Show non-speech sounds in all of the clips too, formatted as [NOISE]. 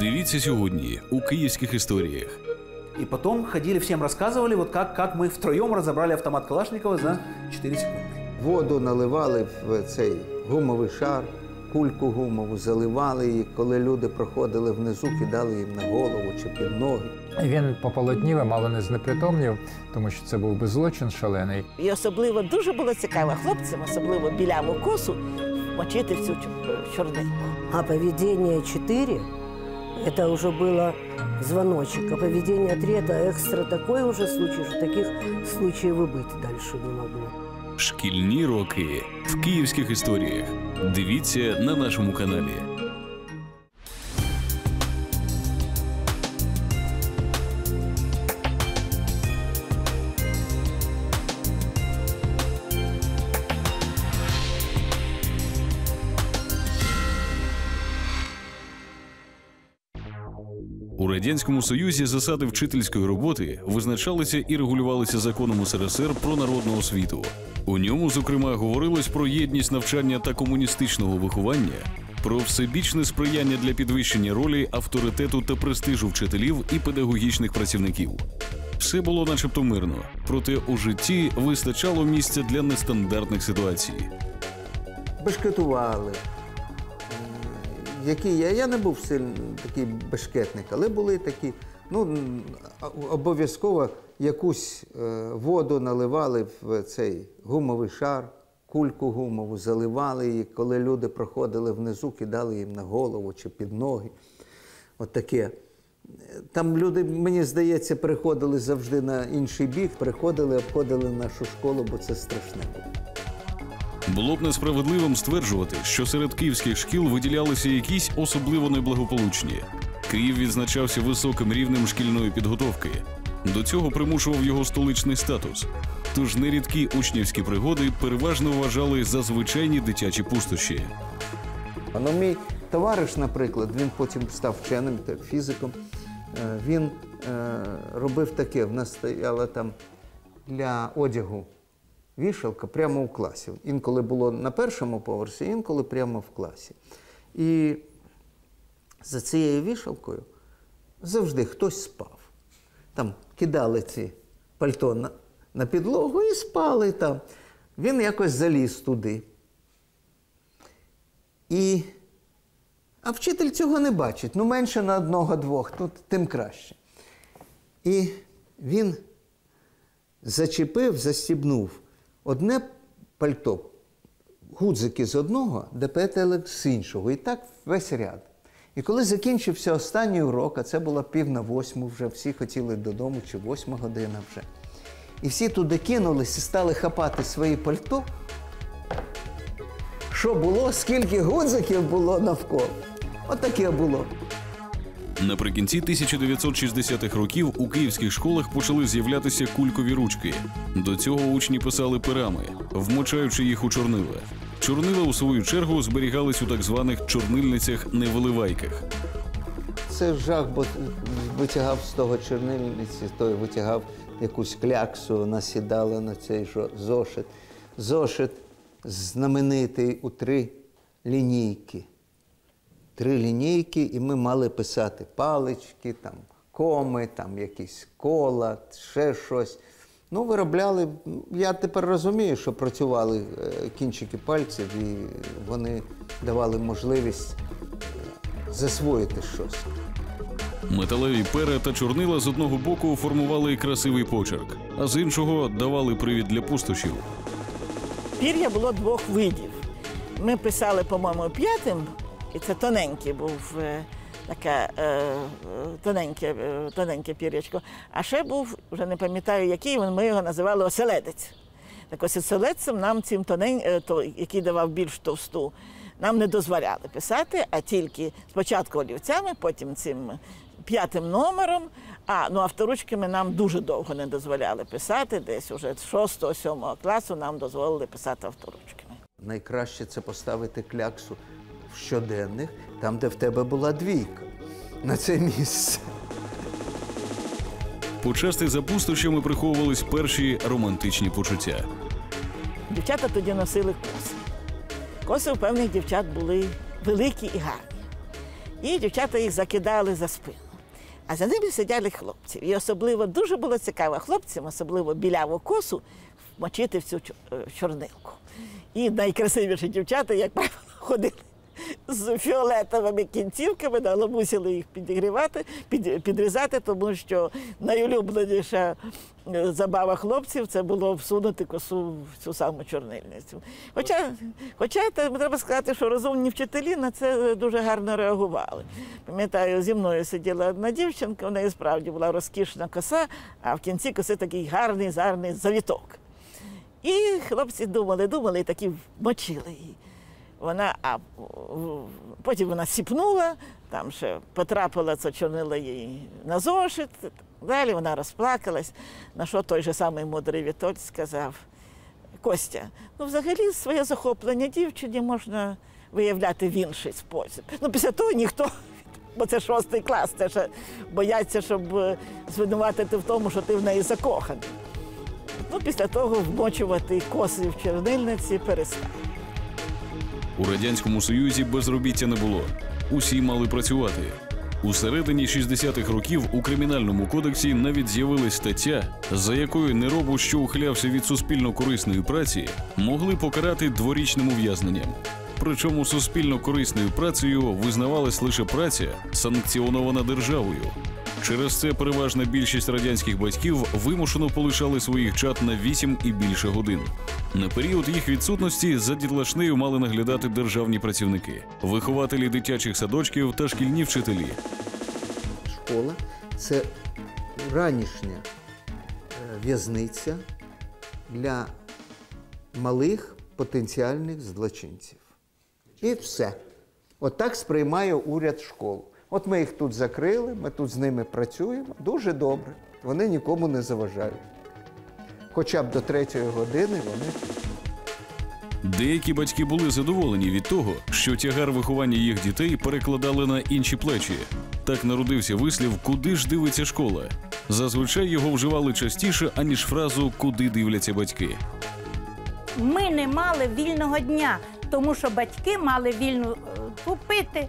Дивіться сьогодні у київських історіях. И потом ходили, всем рассказывали, вот как, как мы втроем разобрали автомат Калашникова за 4 секунды. Воду наливали в цей гумовий шар, кульку гумову, заливали її. Коли люди проходили внизу, кидали їм на голову чи під ноги. Він пополотнів, і мало не знепритомнів, тому що це був би злочин шалений. І особливо дуже було цікаво хлопцям, особливо біляву косу, мочити в цю чор- чорнильку. А поведение 4 это уже было звоночек. А поведение 3 это экстра такой уже случай, что таких случаев и быть дальше не могло. Шкільні роки в київських історіях. Дивіться на нашому каналі. Радянському союзі засади вчительської роботи визначалися і регулювалися законом СРСР про народну освіту. У ньому, зокрема, говорилось про єдність навчання та комуністичного виховання, про всебічне сприяння для підвищення ролі, авторитету та престижу вчителів і педагогічних працівників. Все було начебто мирно, проте у житті вистачало місця для нестандартних ситуацій. Бешкетували. Які я, я не був сильно такий бешкетник, але були такі. Ну, обов'язково якусь е, воду наливали в цей гумовий шар, кульку гумову, заливали її. Коли люди проходили внизу, кидали їм на голову чи під ноги. От таке. Там люди, мені здається, приходили завжди на інший бік, приходили, обходили нашу школу, бо це страшне було. Було б несправедливим стверджувати, що серед київських шкіл виділялися якісь особливо неблагополучні. Київ відзначався високим рівнем шкільної підготовки. До цього примушував його столичний статус. Тож нерідкі учнівські пригоди переважно вважали за звичайні дитячі пустощі. Ну, мій товариш, наприклад, він потім став вченим, так, фізиком. Е, Він е, робив таке, в нас стояла там для одягу вішалка прямо у класі. Інколи було на першому поверсі, інколи прямо в класі. І за цією вішалкою завжди хтось спав. Там кидали ці пальто на, на підлогу і спали там. Він якось заліз туди. І... А вчитель цього не бачить. Ну, менше на одного-двох, тут тим краще. І він зачепив, застібнув одне пальто, гудзики з одного, депетелик з іншого. І так весь ряд. І коли закінчився останній урок, а це було пів на восьму вже, всі хотіли додому, чи восьма година вже. І всі туди кинулись і стали хапати свої пальто. Що було, скільки гудзиків було навколо. Отаке було. Наприкінці 1960-х років у київських школах почали з'являтися кулькові ручки. До цього учні писали перами, вмочаючи їх у чорнила. Чорнила, у свою чергу, зберігались у так званих чорнильницях-невиливайках. Це жах, бо витягав з того чернильниці, той витягав якусь кляксу, насідали на цей зошит. Зошит знаменитий у три лінійки. Три лінійки, і ми мали писати палички, там, коми, там якісь кола, ще щось. Ну, виробляли. Я тепер розумію, що працювали е, кінчики пальців, і вони давали можливість е, засвоїти щось. Металеві пера та чорнила з одного боку формували красивий почерк, а з іншого давали привід для пустощів. Пір'я було двох видів. Ми писали, по-моєму, п'ятим, і це був е, таке е, е, тоненьке, е, тоненьке пір'ячко. А ще був, вже не пам'ятаю, який ми його називали оселедець. Так ось оселедцем нам цим тонень, який давав більш товсту, нам не дозволяли писати, а тільки спочатку олівцями, потім цим п'ятим номером. А ну авторучками нам дуже довго не дозволяли писати. Десь уже з 6-7 класу нам дозволили писати авторучками. Найкраще це поставити кляксу щоденних, там, де в тебе була двійка. На це місце. Почасти за пустощами приховувались перші романтичні почуття. Дівчата тоді носили коси. Коси у певних дівчат були великі і гарні. і дівчата їх закидали за спину. А за ними сидяли хлопці. І особливо дуже було цікаво хлопцям, особливо біляву косу, мочити в цю е, чорнилку. І найкрасивіші дівчата, як правило, [LAUGHS] ходили з фіолетовими кінцівками, але мусили їх підігрівати, під, підрізати, тому що найулюбленіша е, забава хлопців це було всунути косу в цю саму чорнильницю. Хоча, хоча треба сказати, що розумні вчителі на це дуже гарно реагували. Пам'ятаю, зі мною сиділа одна дівчинка, у неї справді була розкішна коса, а в кінці коси такий гарний, гарний завіток. І хлопці думали, думали і такі мочили її. Вона, а потім вона сіпнула, там ще потрапила це чорнило їй на зошит. Далі вона розплакалась, на що той же самий мудрий Вітоль сказав: Костя, ну взагалі своє захоплення дівчині можна виявляти в інший спосіб. Ну, після того ніхто, бо це шостий клас, це ще бояться, щоб е, звинуватити в тому, що ти в неї закоханий. Ну, після того вмочувати коси в чернильниці перестав. У радянському союзі безробіття не було. Усі мали працювати. У середині 60-х років у кримінальному кодексі навіть з'явилась стаття, за якою неробу, що ухилявся від суспільно корисної праці, могли покарати дворічним ув'язненням. Причому суспільно корисною працею визнавалась лише праця, санкціонована державою. Через це переважна більшість радянських батьків вимушено полишали своїх чад на 8 і більше годин. На період їх відсутності за дітлашнею мали наглядати державні працівники, вихователі дитячих садочків та шкільні вчителі. Школа це ранішня е, в'язниця для малих потенціальних злочинців. І все. От сприймає уряд школу. От ми їх тут закрили, ми тут з ними працюємо. Дуже добре. Вони нікому не заважають. Хоча б до третьої години вони тут. Деякі батьки були задоволені від того, що тягар виховання їх дітей перекладали на інші плечі. Так народився вислів Куди ж дивиться школа. Зазвичай його вживали частіше, аніж фразу Куди дивляться батьки. Ми не мали вільного дня, тому що батьки мали вільну е, купити.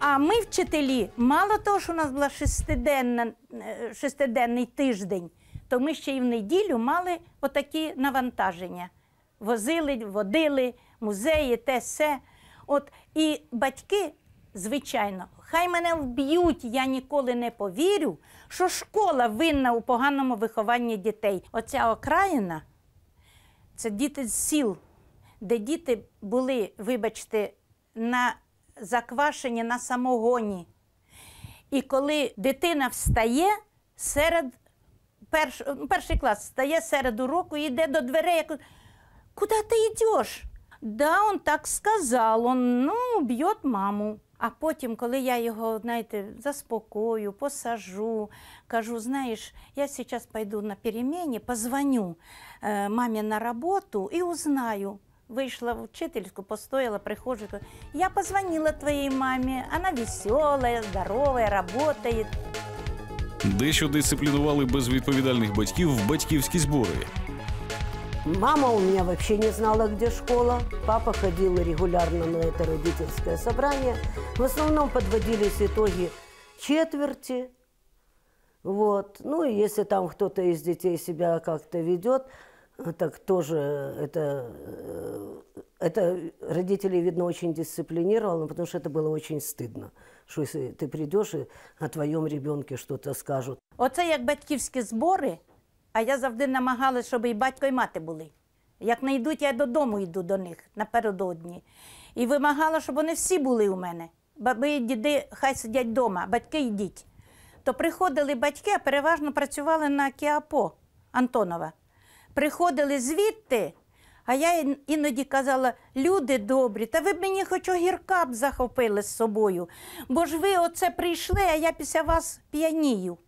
А ми, вчителі, мало того, що у нас була е, шестиденний тиждень, то ми ще й в неділю мали отакі навантаження. Возили, водили, музеї, те все. От і батьки, звичайно, хай мене вб'ють, я ніколи не повірю, що школа винна у поганому вихованні дітей. Оця окраїна це діти з сіл, де діти були, вибачте, на заквашені на самогоні. І коли дитина встає серед перш, ну, перший клас встає серед уроку і йде до дверей. Я кажу, куди ти йдеш? Да, он так сказав, он, ну, б'є маму. А потім, коли я його, знаєте, заспокою, посажу, кажу, знаєш, я зараз пойду на перемені, позвоню э, мамі на роботу і узнаю. Вийшла в учительську, постояла, приходжу, кажу, я позвонила твоїй мамі, вона веселая, здоровая, работает. Дещо дисциплінували безвідповідальних батьків в батьківські збори. Мама у меня вообще не знала, где школа. Папа ходил регулярно на это родительское собрание. В основном подводились итоги четверти. Вот. Ну и если там кто-то из детей себя как-то ведет, э, так тоже это, э, это родителей, видно, очень дисциплинировало, потому что это было очень стыдно, что если ты придешь и о твоем ребенке что-то скажут. Оце як батьківські збори, а я завжди намагалася, щоб і батько, і мати були. Як не йдуть, я додому йду до них напередодні. І вимагала, щоб вони всі були у мене. Баби і діди хай сидять вдома, батьки йдіть. То приходили батьки, а переважно працювали на Кіапо Антонова. Приходили звідти, а я іноді казала: люди добрі, та ви б мені хоч огірка б захопили з собою, бо ж ви оце прийшли, а я після вас п'янію.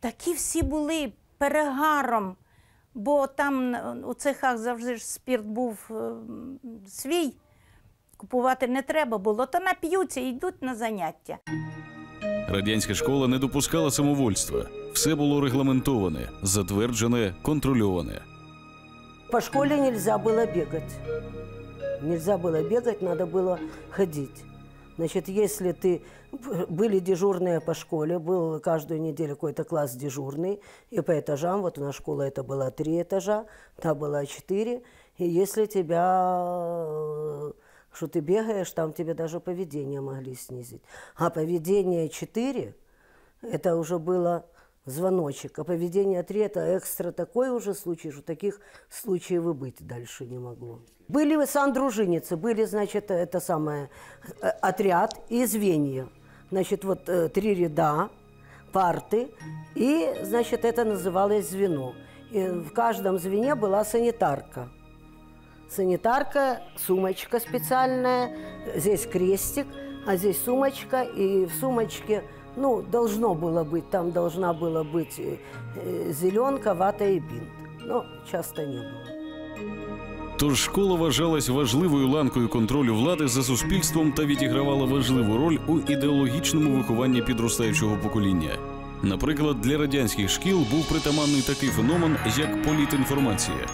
Такі всі були перегаром, бо там у цехах завжди ж спірт був е, свій, купувати не треба було, то нап'ються і йдуть на заняття. Радянська школа не допускала самовольства. Все було регламентоване, затверджене, контрольоване. По школе нельзя было бегать. Нельзя было бегать, надо было ходить. Значит, если ты... Были дежурные по школе, был каждую неделю какой-то класс дежурный, и по этажам, вот у нас школа это была три этажа, та была четыре, и если тебя что ты бегаешь, там тебе даже поведение могли снизить. А поведение 4 это уже было звоночек, а поведение 3 это экстра такой уже случай, что таких случаев и быть дальше не могло. Были сандружиницы, были, значит, это самое, э, отряд и звенья. Значит, вот э, три ряда, парты, и, значит, это называлось звено. И в каждом звене была санитарка. Санитарка, сумочка специальная, здесь крестик, а здесь сумочка, и в сумочке, ну, должно было быть, там должна была быть э, э, зеленка, вата и бинт. Но часто не было. Тож школа вважалась важливою ланкою контролю влади за суспільством та відігравала важливу роль у ідеологічному вихованні підростаючого покоління. Наприклад, для радянських шкіл був притаманний такий феномен, як політінформація.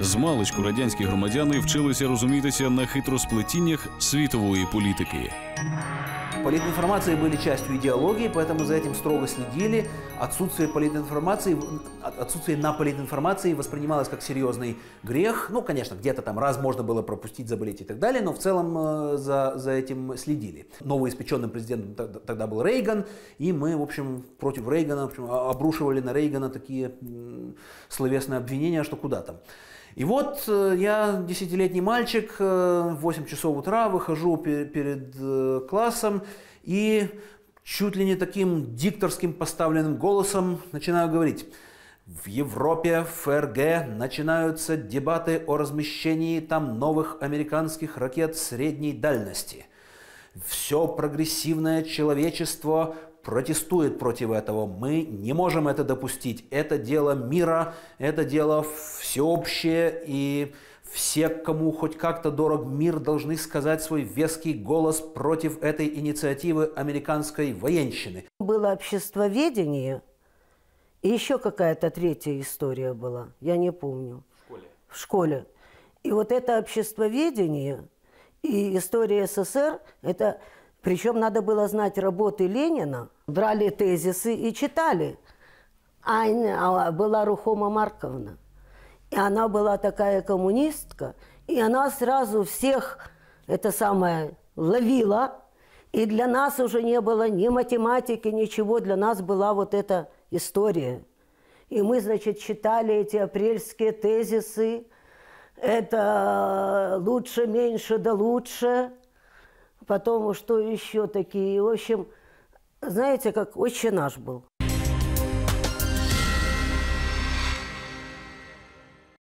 Змалечку радянські громадяни вчилися розумітися на хитросплетіннях світової політики. Политинформации были частью идеологии, поэтому за этим строго следили. Отсутствие политинформации, от- отсутствие на политинформации воспринималось как серьезный грех. Ну, конечно, где-то там раз можно было пропустить, заболеть и так далее, но в целом э, за, за этим следили. Новоиспеченным президентом тогда- был Рейган, и мы, в общем, против Рейгана в общем, а- обрушивали на Рейгана такие словесные обвинения, что куда там. И вот э, я, десятилетний мальчик, э, в 8 часов утра выхожу пе- перед э, классом и чуть ли не таким дикторским поставленным голосом начинаю говорить. В Европе, в ФРГ начинаются дебаты о размещении там новых американских ракет средней дальности. Все прогрессивное человечество протестует против этого. Мы не можем это допустить. Это дело мира, это дело всеобщее, и все, кому хоть как-то дорог мир, должны сказать свой веский голос против этой инициативы американской военщины. Было обществоведение, и еще какая-то третья история была, я не помню. В школе? В школе. И вот это обществоведение и история СССР, это, причем надо было знать работы Ленина, брали тезисы и читали. А, а была Рухома Марковна. И она была такая коммунистка, и она сразу всех, это самое, ловила. И для нас уже не было ни математики, ничего, для нас была вот эта история. И мы, значит, читали эти апрельские тезисы, это лучше, меньше, да лучше. Потом что еще такие, в общем, знаете, как отче наш был.